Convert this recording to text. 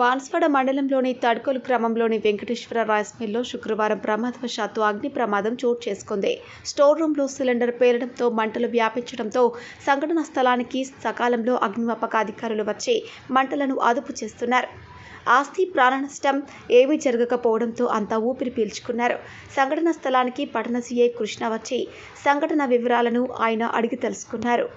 బాన్స్వాడ మండలంలోని తడ్కోలు గ్రామంలోని వెంకటేశ్వర రైస్ మిల్లో శుక్రవారం ప్రమాదవశాత్తు అగ్ని ప్రమాదం చోటు చేసుకుంది. స్టోర్ రూమ్లో సిలిండర్ పేలడంతో మంటలు వ్యాపించడంతో సంఘటన స్థలానికి సకాలంలో అగ్నిమాపక అధికారులు వచ్చి మంటలను అదుపు చేస్తున్నారు. ఆస్తి ప్రాణ నష్టం ఏమీ జరగకపోవడంతో అంతా ఊపిరి పీల్చుకున్నారు. సంఘటన స్థలానికి పట్టణ సీఐ కృష్ణ వచ్చి సంఘటన వివరాలను ఆయన అడిగి తెలుసుకున్నారు.